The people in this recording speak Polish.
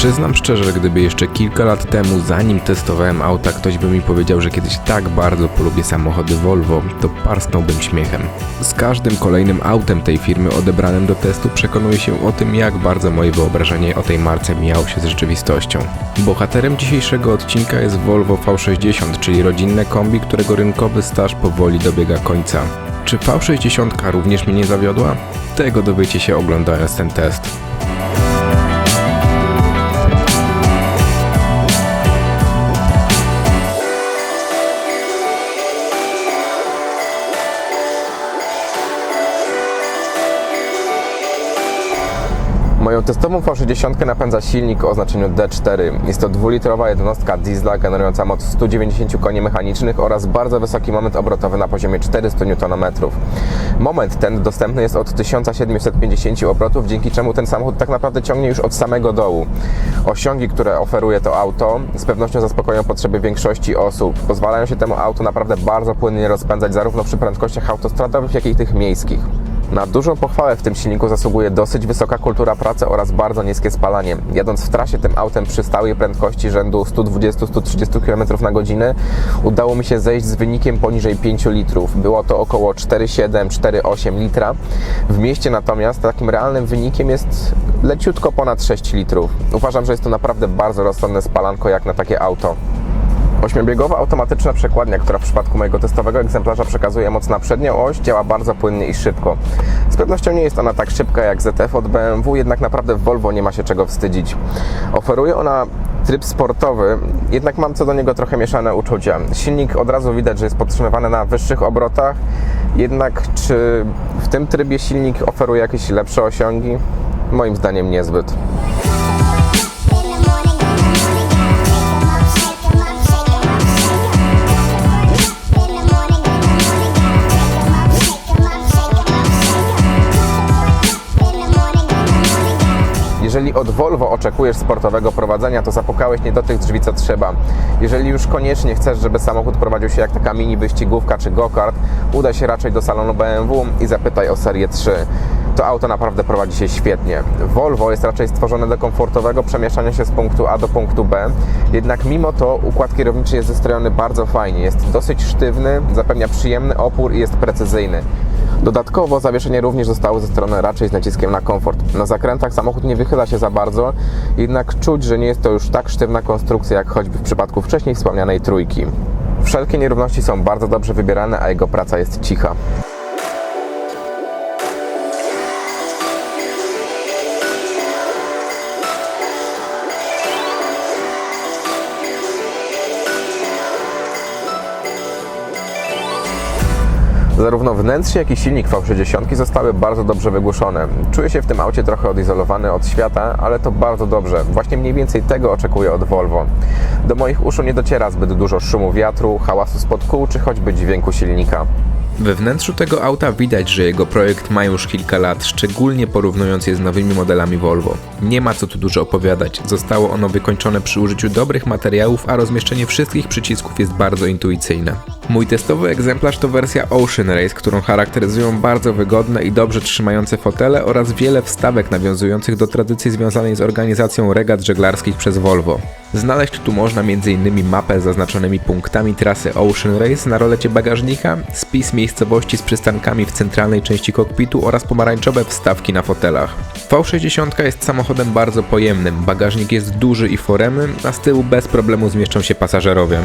Przyznam szczerze, że gdyby jeszcze kilka lat temu, zanim testowałem auta, ktoś by mi powiedział, że kiedyś tak bardzo polubię samochody Volvo, to parsknąłbym śmiechem. Z każdym kolejnym autem tej firmy odebranym do testu przekonuję się o tym, jak bardzo moje wyobrażenie o tej marce mijało się z rzeczywistością. Bohaterem dzisiejszego odcinka jest Volvo V60, czyli rodzinne kombi, którego rynkowy staż powoli dobiega końca. Czy V60 również mnie nie zawiodła? Tego dowiecie się oglądając ten test. Moją testową V60 napędza silnik o oznaczeniu D4. Jest to dwulitrowa jednostka diesla generująca moc 190 koni mechanicznych oraz bardzo wysoki moment obrotowy na poziomie 400 Nm. Moment ten dostępny jest od 1750 obrotów, dzięki czemu ten samochód tak naprawdę ciągnie już od samego dołu. Osiągi, które oferuje to auto, z pewnością zaspokoją potrzeby większości osób. Pozwalają się temu autu naprawdę bardzo płynnie rozpędzać zarówno przy prędkościach autostradowych, jak i tych miejskich. Na dużą pochwałę w tym silniku zasługuje dosyć wysoka kultura pracy oraz bardzo niskie spalanie. Jadąc w trasie tym autem przy stałej prędkości rzędu 120-130 km na godzinę udało mi się zejść z wynikiem poniżej 5 litrów. Było to około 4,7-4,8 litra. W mieście natomiast takim realnym wynikiem jest leciutko ponad 6 litrów. Uważam, że jest to naprawdę bardzo rozsądne spalanko jak na takie auto. Ośmiobiegowa automatyczna przekładnia, która w przypadku mojego testowego egzemplarza przekazuje moc na przednią oś, działa bardzo płynnie i szybko. Z pewnością nie jest ona tak szybka jak ZF od BMW, jednak naprawdę w Volvo nie ma się czego wstydzić. Oferuje ona tryb sportowy, jednak mam co do niego trochę mieszane uczucia. Silnik od razu widać, że jest podtrzymywany na wyższych obrotach, jednak czy w tym trybie silnik oferuje jakieś lepsze osiągi? Moim zdaniem niezbyt. Jeżeli od Volvo oczekujesz sportowego prowadzenia, to zapukałeś nie do tych drzwi, co trzeba. Jeżeli już koniecznie chcesz, żeby samochód prowadził się jak taka mini wyścigówka czy go-kart, udaj się raczej do salonu BMW i zapytaj o serię 3. To auto naprawdę prowadzi się świetnie. Volvo jest raczej stworzone do komfortowego przemieszczania się z punktu A do punktu B, jednak mimo to układ kierowniczy jest zestrojony bardzo fajnie. Jest dosyć sztywny, zapewnia przyjemny opór i jest precyzyjny. Dodatkowo zawieszenie również zostało zestrojone raczej z naciskiem na komfort. Na zakrętach samochód nie wychyla się za bardzo, jednak czuć, że nie jest to już tak sztywna konstrukcja jak choćby w przypadku wcześniej wspomnianej trójki. Wszelkie nierówności są bardzo dobrze wybierane, a jego praca jest cicha. Zarówno wnętrze, jak i silnik V60 zostały bardzo dobrze wygłuszone. Czuję się w tym aucie trochę odizolowany od świata, ale to bardzo dobrze. Właśnie mniej więcej tego oczekuję od Volvo. Do moich uszu nie dociera zbyt dużo szumu wiatru, hałasu spod kół, czy choćby dźwięku silnika. We wnętrzu tego auta widać, że jego projekt ma już kilka lat, szczególnie porównując je z nowymi modelami Volvo. Nie ma co tu dużo opowiadać, zostało ono wykończone przy użyciu dobrych materiałów, a rozmieszczenie wszystkich przycisków jest bardzo intuicyjne. Mój testowy egzemplarz to wersja Ocean Race, którą charakteryzują bardzo wygodne i dobrze trzymające fotele oraz wiele wstawek nawiązujących do tradycji związanej z organizacją regat żeglarskich przez Volvo. Znaleźć tu można m.in. mapę z zaznaczonymi punktami trasy Ocean Race na rolecie bagażnika, spis miejscowości z przystankami w centralnej części kokpitu oraz pomarańczowe wstawki na fotelach. V60 jest samochodem bardzo pojemnym, bagażnik jest duży i foremny, a z tyłu bez problemu zmieszczą się pasażerowie.